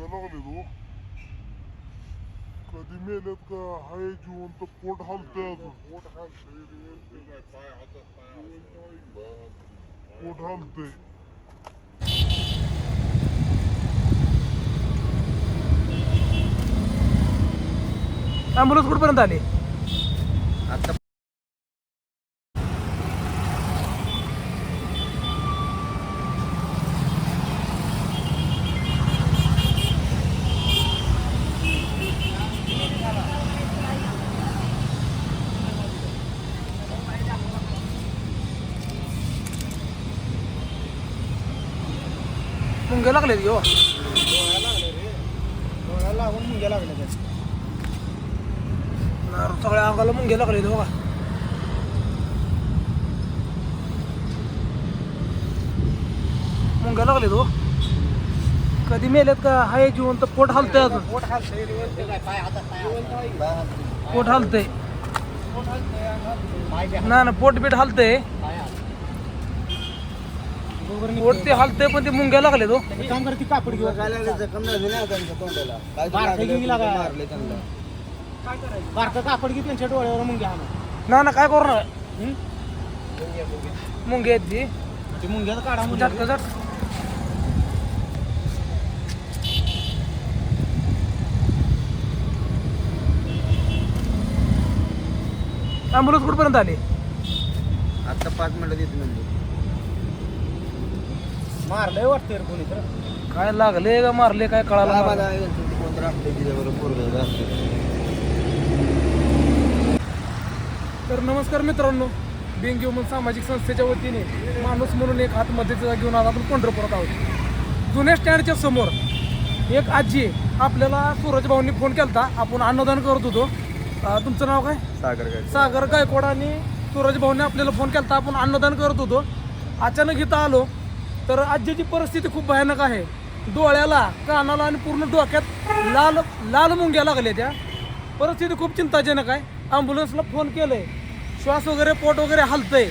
लागले तो. कधी मेलेत का? हाय जिवंत पोट हालतंय अजून. पोट हालतंय पोट हालतंय. ॲम्ब्युलन्स कुठपर्यंत आली? आता मुंग्या लागले यो लागून मुंग्या लागल्या नार- हो? सगळ्या अंगाला मुंग्या लागले बघा हो मुंग्या लागले तो हो? कधी मेलेत का? हाय जिवंत पोट हालतंय अजून. पोट हालतंय. पाय पोट हालतंय ना ना पोट बीट हालतंय. पाय पोट ते हालतंय पण ते मुंग्या लागले तो काम करते कापड घेऊन जखम झाली ना त्यांच्या तोंडाला काय बारकं घेऊन लागा. मारले त्यांना बारकं कापड घे त्यांच्या डोळ्यावर मुंग्या ना ना काय करणार मुंग्या आहेत ती. ते मुंग्याचं काढा झटका झट. ॲम्ब्युलन्स कुठपर्यंत आली? आता पाच मिनिटं देत म्हणजे मारलंय वाटतंय रे कोणी तर. काय लागले का मारले काय कळाला मला? पोरगं असते तर नमस्कार मित्रांनो बिंग ह्युमन सामाजिक संस्थेच्या वतीने माणूस म्हणून एक हात घेऊन आज आपण पंढरपुरात आहोत. जुन्या स्टँडच्या समोर एक आजी आपल्याला सूरज भाऊंनी फोन केलता आपण अन्नदान करत होतो. अं, तुमचं नाव काय? सागर काय सागर गायकवाड आणि सूरज भाऊने आपल्याला फोन केलता आपण अन्नदान करत होतो. अचानक इथं आलो तर आजीची परिस्थिती खूप भयानक आहे. डोळ्याला कानाला आणि पूर्ण डोक्यात लाल लाल मुंग्या लागल्या त्या. परिस्थिती खूप चिंताजनक आहे. ॲम्ब्युलन्सला फोन केलंय. श्वास वगैरे पोट वगैरे हलतंय.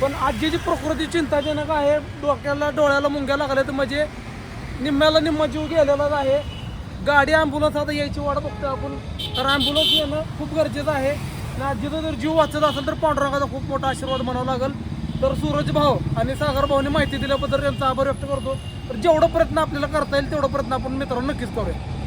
पण आजीची प्रकृती चिंताजनक आहे. डोक्याला डोळ्याला मुंग्या लागल्या तर म्हणजे निम्म्याला निम्मा जीव गेलेलाच आहे. गाडी ॲम्ब्युलन्स आता यायची वाट बघतो आपण. तर ॲम्ब्युलन्स येणं खूप गरजेचं आहे. आणि आजीचा जर जीव वाचत असेल तर पांडुरंगाचा खूप मोठा आशीर्वाद म्हणावा लागेल. तर सूरज भाऊ आणि सागर भाऊने माहिती दिल्याबद्दल त्यांचा आभार व्यक्त करतो. तर जेवढा प्रयत्न आपल्याला करता येईल तेवढा प्रयत्न आपण मित्रांनो नक्कीच करूया.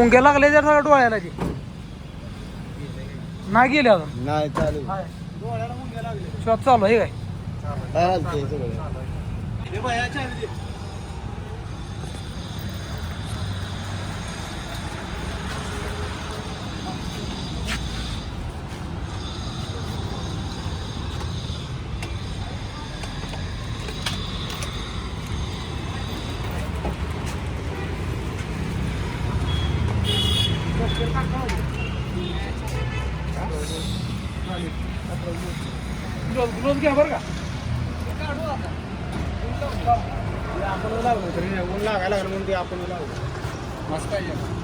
मुंग्या लागले जर सगळ्या डोळ्याला ती. नाही गेले अजून. नाही चालू. डोळ्याला मुंग्या लागले श्वास चालू आहे काय? सगळं हे बाया चावी दे. ग्लोव्ह ग्लोव्ह घ्या बरं का. आपण लागलो तरी. ऊन लागायला लागलं म्हणून ते आपण लागलो मस्त आहे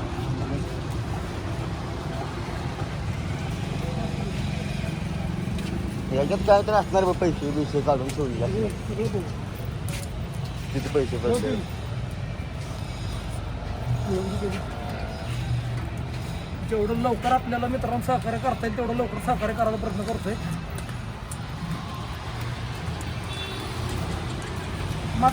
याच्यात काय तर असणार बा पैसे बिसे काढून ठेवले किती पैसे पडले जेवढं लवकर आपल्याला मित्रांनो सहकार्य करता येईल तेवढं लवकर सहकार्य करायचा प्रयत्न करतोय. मग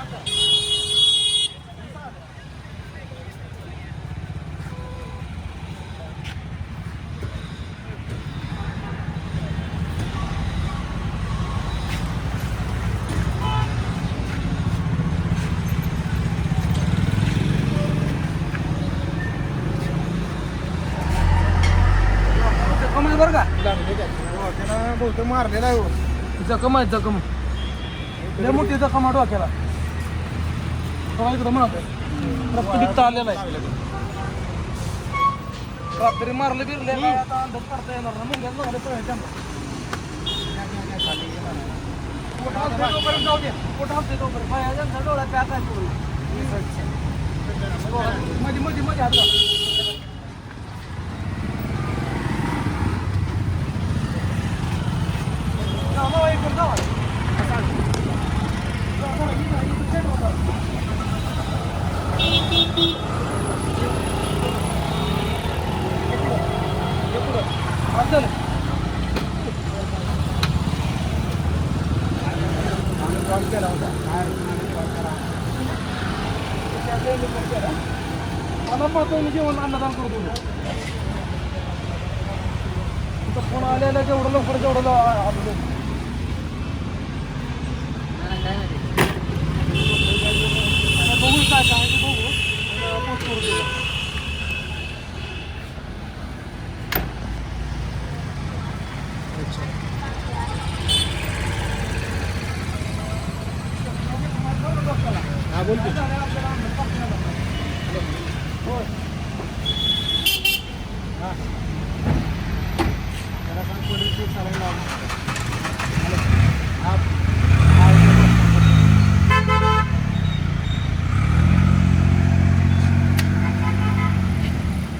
त्यानं बहुतेक मारलेला आहे हो. जखम आहे जखम. लय मोठी जखम आहे डोक्याला. इकडं म्हणत रक्त बिक्त आलेलं आहे. रात्री मारलं बिरले काय आता अंदाज काढता येणार ना झाले पळायच्या पोट हलतंय तोपर्यंत जाऊ दे. पोट हलतंय तोपर्यंत. बायाच्या डोळ्यात प्यात आहे पोरी. मध्ये मध्ये मध्ये हात घाल. जाऊ, जाऊ, इकडं जाऊ. असेल मला पाहतो मी जेवण अन्नदान करतो तुमचा फोन आलेला जेवढं लवकर जेवढं आपलं बघू काय काय बघू. पोस्ट करू देऊ. हा बोल की. होय. त्याला सांग पोलीस चालायला लाव. हा.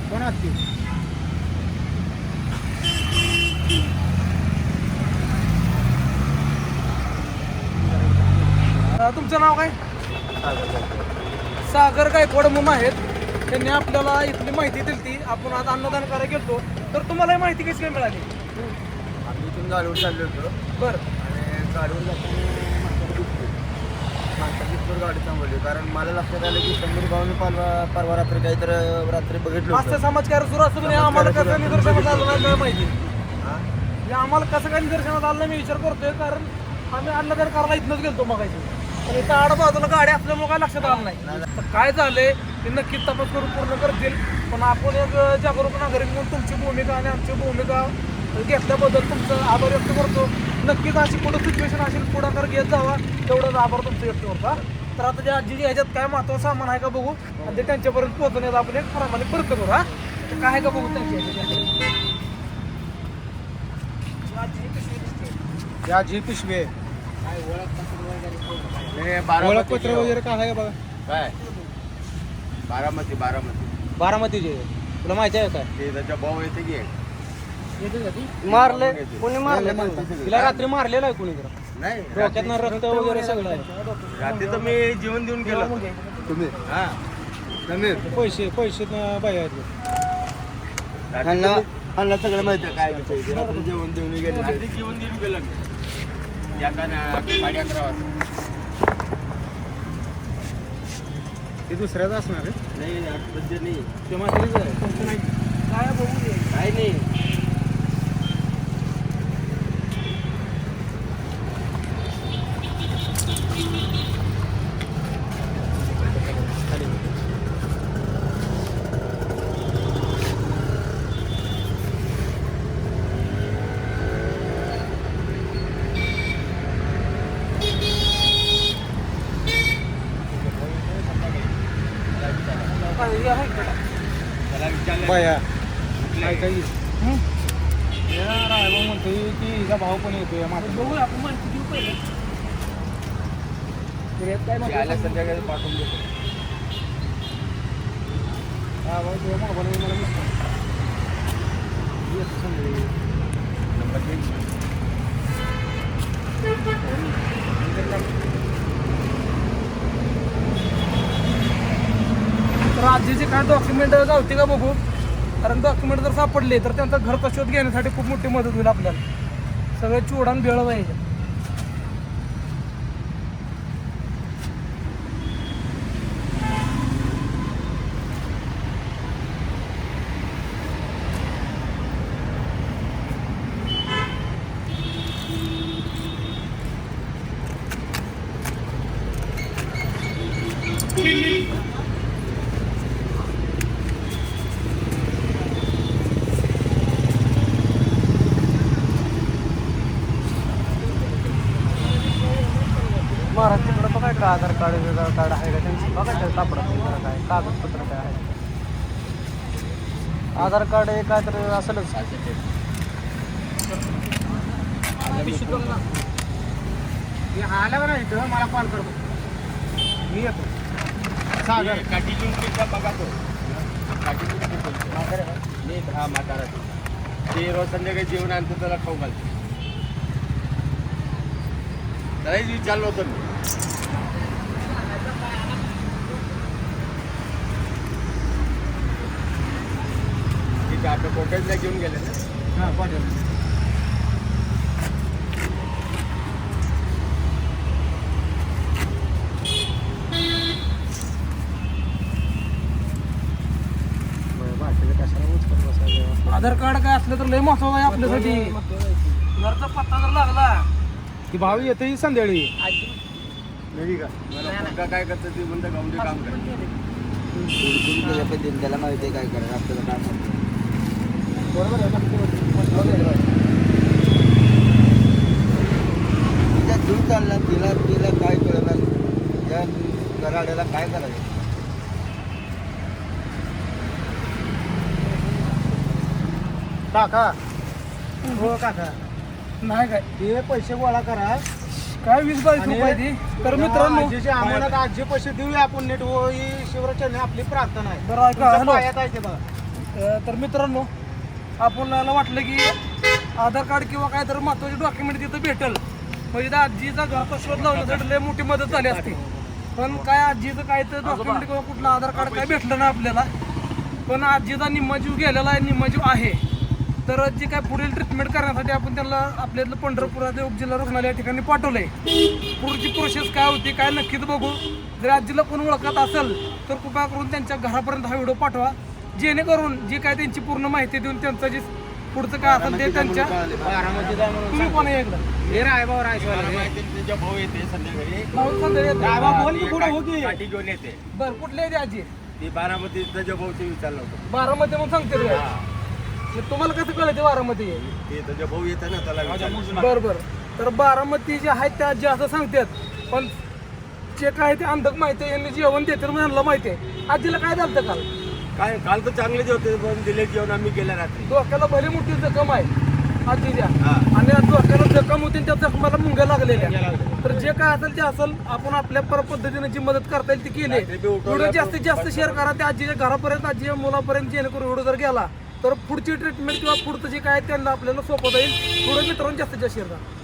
कोण असते अं, तुमचं नाव काय सागर गायकवाड म्हणून आहेत त्यांनी आपल्याला इथली माहिती दिली ती. आपण आज अन्नदान करायला गेलतो. तर तुम्हाला ही माहिती कशी काय मिळाली? आम्ही इथून गाडीवर चाललो होतो. बरं. आणि गाडीवर जाताना गाडी थांबवली. कारण मला लक्षात आलं की शंभर भाऊने परवा परवा रात्री काहीतरी रात्री बघितलं असं होतं समाजकार्य सुरू असतं पण हे आम्हाला कसं निदर्शनात आलं नाही काय माहिती? हा? हे आम्हाला कसं काय निदर्शनात आलं नाही मी विचार करतोय कारण आम्ही अन्नदान करायला इथनंच गेलतो मगाशी पण इथं आड बाजूला गाडी असल्यामुळे काय लक्षात आलं नाही. तर काय झालंय ते नक्कीच तपास करून पूर्ण करतील. पण आपण एक जागरूक नागरिक म्हणून तुमची भूमिका आणि आमची भूमिका घेतल्याबद्दल तुमचं आभार व्यक्त करतो. नक्कीच अशी पुढं सिच्युएशन असेल पुढाकार घेत जावा. तेवढंच आभार तुमचं व्यक्त करतो तर आता ज्या आजी ह्याच्यात काय महत्वाचं सामान आहे का बघू? आणि ते त्यांच्यापर्यंत पोहोचण्याचा आपण एक प्रमाणे प्रयत्न करू हा. काय आहे का बघू त्यांच्या आजी ही या जी पिशवी. आहे. ओळखपत्र वगैरे काय आहे बघा? काय? बारामती बारामती. बारामतीचे तुला माहिती आहे काय? ते त्याच्या भाऊ येते की मारले. कोणी मारले तिला रात्री मारलेलं आहे कोणी नाही डोक्यातनं रक्त वगैरे सगळं आहे. रात्री तर मी जीवन देऊन गेलो तुम्ही? हा. पैसे पैसे ह्यांना सगळं माहिती आहे काय जेवण देऊन गेले. जेवण देऊन गेलं. येताना साडे अकरा वाजता. ते दुसऱ्याच असणार आहे? नाही नाही आहे. काय बघू दे. काय नाही काय हे आहे का? त्याला विचारलं बाया काय काय राहायला म्हणतोय की हिचा भाऊ पण येतोय माझा बघूया आपण माहिती देऊ पहिले तर यात काय ते आल्या माहिती संध्याकाळी पाठवून देतो हा भाऊ तुझ्या मोबाईल मला दिसतो येतो संध्याकाळी. नंबर दे. गरजेचे काय डॉक्युमेंट गावते का बघू कारण डॉक्युमेंट जर सापडले तर त्यांचा घरचा शोध घेण्यासाठी खूप मोठी मदत होईल आपल्याला सगळे चुडान भेळ पाहिजे you बघाय का आधार कार्ड वेगळं कार्ड आहे का त्यांचं बघायचं सापडत नाही जरा काय कागदपत्र काय आहे आधार कार्ड हे काय तर असेलच. मी आल्यावर इथं मला कॉल मी येतो. सागर. काठी घेऊन तिथं बघा तो काठी घेऊन हा म्हातारा तो. ते रोज संध्याकाळी जेवण आणतो त्याला खाऊ घालतो. विचारलं होतं मी. आपल्या कोट्यातल्या घेऊन गेले हां आधार कार्ड काय असलं तर लय महत्वाचं आहे आपल्यासाठी. घरचा पत्ता जर लागला ती भावी येते ही संध्याकाळी. नाही का? मुलगा काय करतं ते म्हणतं गावंडी काम करतं त्याला माहिती आहे काय करायचं आपल्याला काय माहिती तिच्या दूर चालला तिला तिला काय कळणार? त्या गराड्याला काय करायचं? काका. हो काका. नाही काय? ते पैसे गोळा करा. काय वीस बावीस आणि रुपये ती? तर मित्रांनो आजीची आम्हाला आजी पैसे देऊया आपण. नीट हो ही शिवराचरणी आपली प्रार्थना आहे. बरं ऐका तुमच्या हॅलो. पायात आहे ते बघा. अ, तर मित्रांनो आपल्याला वाटलं की आधार कार्ड किंवा काय तर महत्त्वाचे डॉक्युमेंट तिथं भेटेल. म्हणजे त्या आजीचा घरचा शोध लावण्यासाठी लय मोठी मदत झाली असती. पण काय आजीचं काय तर डॉक्युमेंट किंवा कुठलं आधार कार्ड काय भेटलं ना आपल्याला. पण आजीचा निम्मा जीव गेलेला आहे निम्मा जीव आहे. तर जी काय पुढील ट्रीटमेंट करण्यासाठी आपण त्यांना आपल्यातलं पंढरपुराच्या उपजिल्हा रुग्णालय या ठिकाणी पाठवलंय. पुढची प्रोसेस काय होती काय नक्कीच बघू. जर आजीला कोण ओळखत असेल तर कृपा करून त्यांच्या घरापर्यंत हा व्हिडिओ पाठवा. जेणेकरून जी काय त्यांची पूर्ण माहिती देऊन त्यांचं जे पुढचं काय असेल ते त्यांच्या बारामती जाय म्हणून तुम्ही कोण आहे एकदा? हे रायबावर आहे मला शिवाला. माहिती आहे, त्याच्या भाऊ येते संध्याकाळी. भाऊ संध्याकाळी येतो. रायबा बोल की पुढे हो की काठी घेऊन येते. बरं कुठले आहे ते आजी? ती बारामती त्याच्या भाऊचे विचारलं होतं. बारामध्ये मग सांगते ते. हा. मग तुम्हाला कसं कळलं ते बारामती? आहे ते त्याच्या भाऊ येतं ना त्याला विचारलं. बर बर. तर बारामती जे आहेत त्या आजी असं सांगतात पण जे काय ते अंधक माहिती आहे यांनी जेवण देतात म्हणून यांना माहिती आहे. आजीला काय झालं काल? काय काल तर चांगलेच होते पण दिले जेवण आम्ही गेल्या रात्री. डोक्याला भली मोठी जखम आहे. आजीच्या हा. आणि या डोक्याला जखम होती आणि त्या जखमाला मुंग्या लागलेल्या. तर जे काय असेल ते असेल आपण आपल्या पर पद्धतीने जी मदत करता येईल ती केली. रात्री बी उठवलं व्हिडिओ जास्तीत जास्त शेअर करा त्या आजीच्या घरापर्यंत आजीच्या मुलापर्यंत जेणेकरून व्हिडिओ जर गेला तर पुढची ट्रीटमेंट किंवा पुढचं जे काय आहे त्यांना आपल्याला सोपं जाईल. व्हिडिओ मित्रांनो जास्तीत जास्त शेअर करा.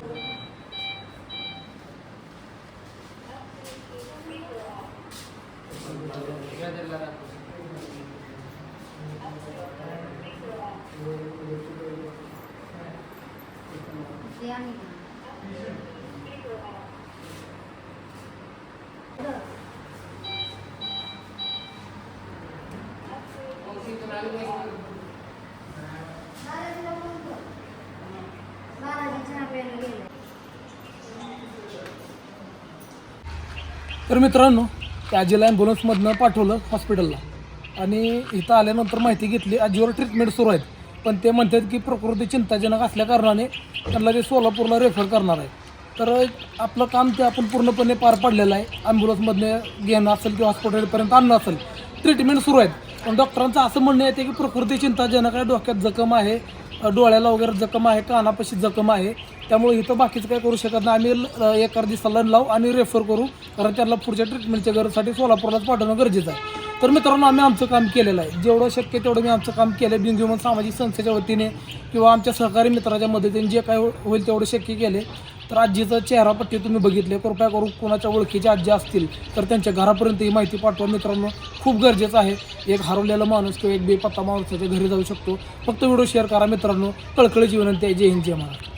तर मित्रांनो त्या आजीला ॲम्ब्युलन्समधनं पाठवलं हॉस्पिटलला आणि इथं आल्यानंतर माहिती घेतली आजीवर ट्रीटमेंट सुरू आहेत. पण ते म्हणतात की प्रकृती चिंताजनक असल्या कारणाने त्यांना ते सोलापूरला रेफर करणार आहे. तर आपलं काम ते आपण पूर्णपणे पार पाडलेलं आहे. ॲम्ब्युलन्समधनं घेणं असेल किंवा हॉस्पिटलपर्यंत आणणं असेल ट्रीटमेंट सुरू आहेत. पण डॉक्टरांचं असं म्हणणं येते की प्रकृती चिंताजनक आहे डोक्यात जखम आहे डोळ्याला वगैरे जखम आहे कानापाशी जखम आहे. त्यामुळे इथं बाकीचं काय करू शकत नाही. आम्ही अ, एका दिवसाला लावू आणि रेफर करू. कारण त्यांना पुढच्या ट्रीटमेंटच्या गरजसाठी सोलापूरलाच पाठवणं गरजेचं आहे. तर मित्रांनो आम्ही आमचं काम केलेलं आहे. जेवढं शक्य तेवढं मी आमचं काम केलं बिंग ह्युमन सामाजिक संस्थेच्या वतीने किंवा आमच्या सहकारी मित्राच्या मदतीने जे काय होईल तेवढं शक्य केले तर आजीचा चेहरा पट्टी तुम्ही बघितले कृपया करून कोणाच्या ओळखीचे आजी असतील तर त्यांच्या घरापर्यंत ही माहिती पाठवा. मित्रांनो खूप गरजेचं आहे. एक हरवलेला माणूस किंवा एक बेपत्ता माणूस त्याच्या घरी जाऊ शकतो. फक्त व्हिडिओ शेअर करा मित्रांनो. कळकळीची विनंती आहे. जय हिंद जय महाराष्ट्र.